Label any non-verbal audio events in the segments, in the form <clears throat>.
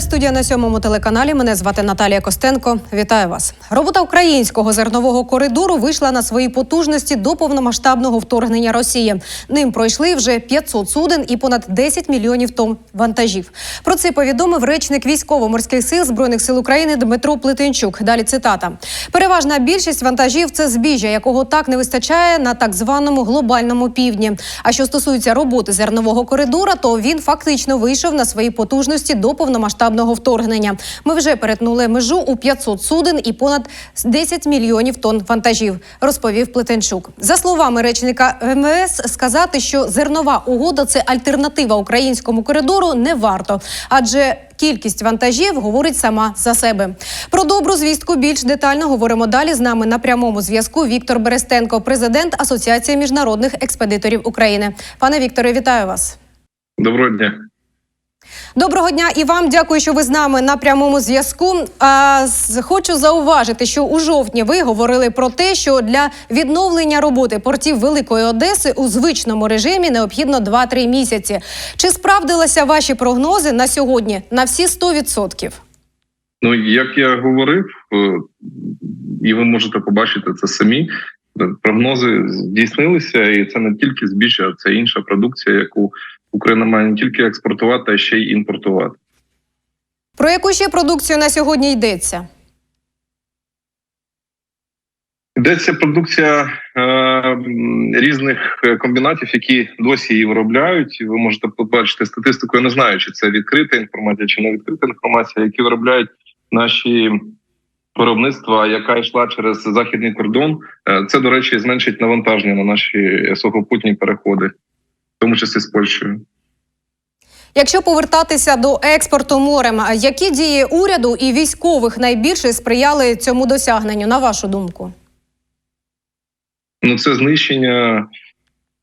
Студія на сьомому телеканалі. Мене звати Наталія Костенко. Вітаю вас. Робота українського зернового коридору вийшла на свої потужності до повномасштабного вторгнення Росії. Ним пройшли вже 500 суден і понад 10 мільйонів тонн вантажів. Про це повідомив речник військово-морських сил збройних сил України Дмитро Плетенчук. Далі цитата: переважна більшість вантажів це збіжжя, якого так не вистачає на так званому глобальному півдні. А що стосується роботи зернового коридора, то він фактично вийшов на свої потужності до повномасштабного вторгнення. Ми вже перетнули межу у 500 суден і понад 10 мільйонів тонн вантажів, розповів Плетенчук. За словами речника МВС, сказати, що зернова угода це альтернатива українському коридору, не варто, адже Кількість вантажів говорить сама за себе. Про добру звістку більш детально говоримо далі. З нами на прямому зв'язку Віктор Берестенко, президент Асоціації міжнародних експедиторів України. Пане Вікторе, вітаю вас. Доброго дня. Доброго дня і вам дякую, що ви з нами на прямому зв'язку. А хочу зауважити, що у жовтні ви говорили про те, що для відновлення роботи портів Великої Одеси у звичному режимі необхідно 2-3 місяці. Чи справдилися ваші прогнози на сьогодні на всі 100%? Ну як я говорив, е, і ви можете побачити це самі. Прогнози здійснилися, і це не тільки збіжжя, це інша продукція, яку Україна має не тільки експортувати, а ще й імпортувати. Про яку ще продукцію на сьогодні йдеться? Йдеться продукція е, різних е, комбінатів, які досі її виробляють. Ви можете побачити статистику. Я не знаю, чи це відкрита інформація, чи не відкрита інформація, які виробляють наші виробництва, яка йшла через західний кордон. Е, Це, до речі, зменшить навантаження на наші сухопутні переходи, тому числі з Польщею. Якщо повертатися до експорту морем, які дії уряду і військових найбільше сприяли цьому досягненню, на вашу думку? Ну, це знищення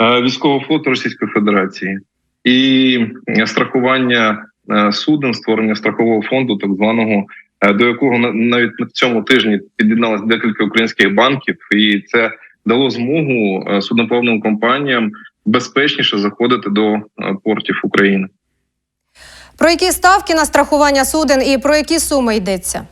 е, військового флоту Російської Федерації і страхування е, суден, створення страхового фонду, так званого, е, до якого на- навіть на цьому тижні під'єдналось декілька українських банків, і це дало змогу е, судноплавним компаніям безпечніше заходити до е, портів України. Про які ставки на страхування суден і про які суми йдеться?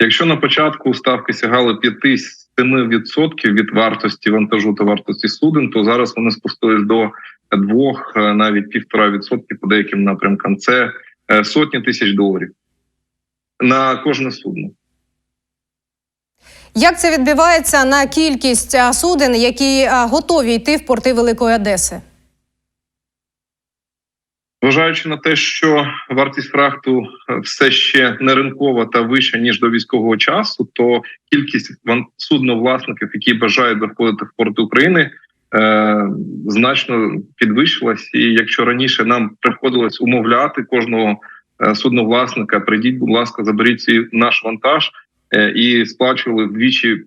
Якщо на початку ставки сягали 5-7% від вартості вантажу та вартості суден, то зараз вони спустились до 2, е, навіть півтора відсотки по деяким напрямкам. Це е, сотні тисяч доларів на кожне судно. Як це відбивається на кількість суден, які готові йти в порти Великої Одеси? Зважаючи на те, що вартість фрахту е, все ще не ринкова та вища ніж до військового часу, то кількість судновласників, які бажають заходити в порти України, е, значно підвищилась. І якщо раніше нам приходилось умовляти кожного е, судновласника, прийдіть, будь ласка, заберіть наш вантаж і сплачували вдвічі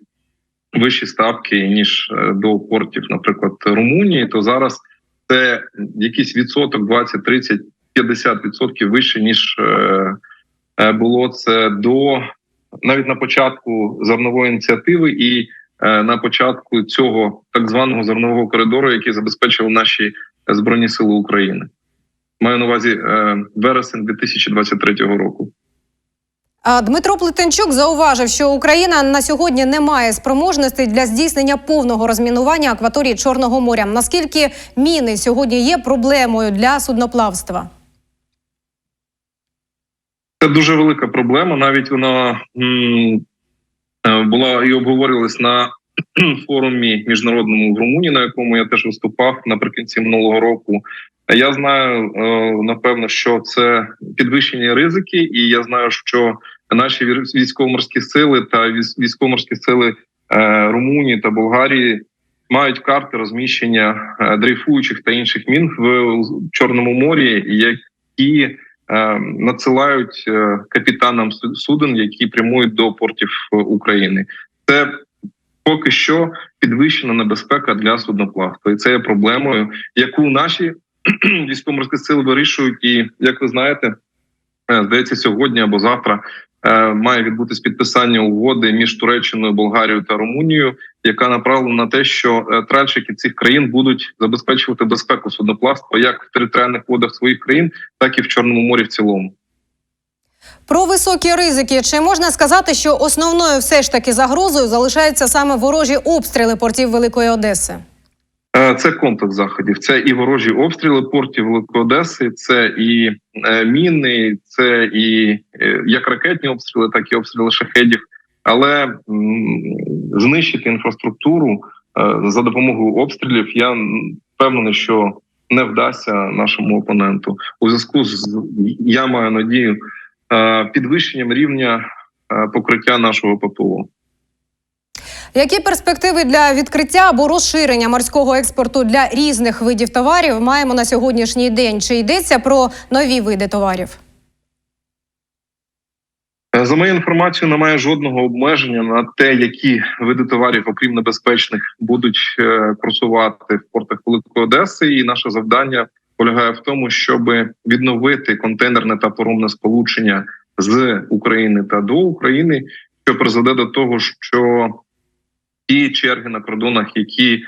вищі ставки ніж е, до портів, наприклад, Румунії, то зараз це якийсь відсоток 20, 30, 50 відсотків вище ніж е, е, було це до навіть на початку зернової ініціативи і е, на початку цього так званого зернового коридору, який забезпечили наші збройні сили України. Маю на увазі е, вересень 2023 року. Дмитро Плетенчук зауважив, що Україна на сьогодні не має спроможностей для здійснення повного розмінування акваторії Чорного моря. Наскільки міни сьогодні є проблемою для судноплавства? Це дуже велика проблема. Навіть вона е, була і обговорювалась на форумі міжнародному в Румунії, на якому я теж виступав наприкінці минулого року. Я знаю е, напевно, що це підвищені ризики, і я знаю, що наші військово-морські сили та військ- військово-морські сили е, Румунії та Болгарії мають карти розміщення е, дрейфуючих та інших мін в Чорному морі, які надсилають капітанам суден, які прямують до портів України. Це поки що підвищена небезпека для судноплавства, і це є проблемою, яку наші <clears throat> військово-морські сили вирішують. І як ви знаєте, е, здається, сьогодні або завтра е, має відбутись підписання угоди між Туреччиною, Болгарією та Румунією, яка направлена на те, що е, тральщики цих країн будуть забезпечувати безпеку судноплавства як в територіальних водах своїх країн, так і в Чорному морі в цілому. Про високі ризики чи можна сказати, що основною все ж таки загрозою залишаються саме ворожі обстріли портів Великої Одеси? Е, Це комплекс заходів. Це і ворожі обстріли портів Великої Одеси, це і е, міни, це і е, як ракетні обстріли, так і обстріли шахедів. Але знищити інфраструктуру за допомогою обстрілів я впевнений, що не вдасться нашому опоненту. У зв'язку з я маю надію підвищенням рівня е, покриття нашого ППО. Які перспективи для відкриття або розширення морського експорту для різних видів товарів маємо на сьогоднішній день? Чи йдеться про нові види товарів? Е, За моєю інформацією, немає жодного обмеження на те, які види товарів, окрім небезпечних, будуть е, курсувати в портах Великої Одеси. І наше завдання полягає в тому, щоб відновити контейнерне та поромне сполучення з України та до України, що призведе до того, що ті черги на кордонах, які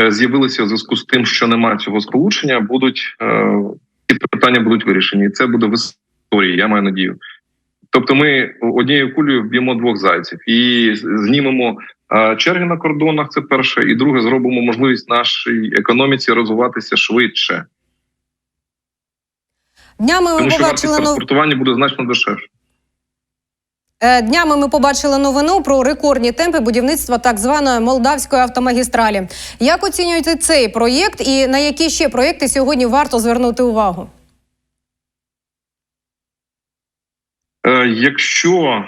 е, з'явилися у зв'язку з тим, що немає цього сполучення, будуть е, ці питання будуть вирішені. І це буде в історії. Я маю надію. Тобто, ми однією кулею вб'ємо двох зайців і знімемо е, черги на кордонах. Це перше, і друге, зробимо можливість нашій економіці розвиватися швидше, Днями ми тому що вартість побачили нов... транспортування буде значно дешевше. Е, Днями ми побачили новину про рекордні темпи будівництва так званої молдавської автомагістралі. Як оцінюєте цей проєкт і на які ще проєкти сьогодні варто звернути увагу? Е, Якщо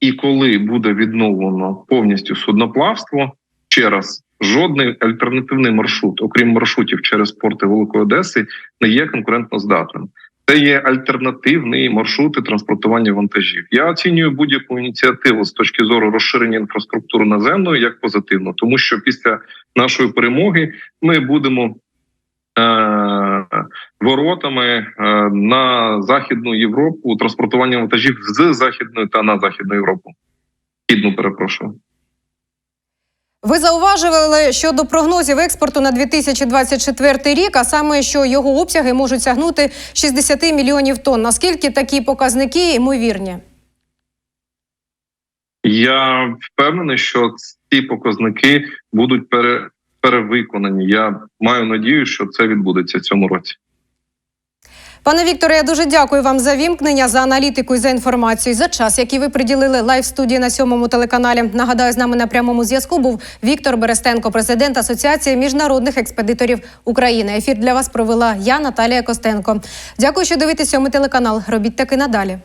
і коли буде відновлено повністю судноплавство, ще раз жодний альтернативний маршрут, окрім маршрутів через порти Великої Одеси, не є конкурентно здатним. Це є альтернативні маршрути транспортування вантажів. Я оцінюю будь-яку ініціативу з точки зору розширення інфраструктури наземної як позитивно, тому що після нашої перемоги ми будемо е- воротами е, на західну Європу транспортування вантажів з західної та на західну Європу. Східну, перепрошую. Ви зауважували щодо прогнозів експорту на 2024 рік, а саме що його обсяги можуть сягнути 60 мільйонів тонн. Наскільки такі показники ймовірні? Я впевнений, що ці показники будуть пере, перевиконані. Я маю надію, що це відбудеться в цьому році. Пане Вікторе, я дуже дякую вам за вімкнення, за аналітику і за інформацію, за час, який ви приділили лайв студії на сьомому телеканалі. Нагадаю, з нами на прямому зв'язку був Віктор Берестенко, президент Асоціації міжнародних експедиторів України. Ефір для вас провела я, Наталія Костенко. Дякую, що дивитесь сьомий телеканал. Робіть таки надалі.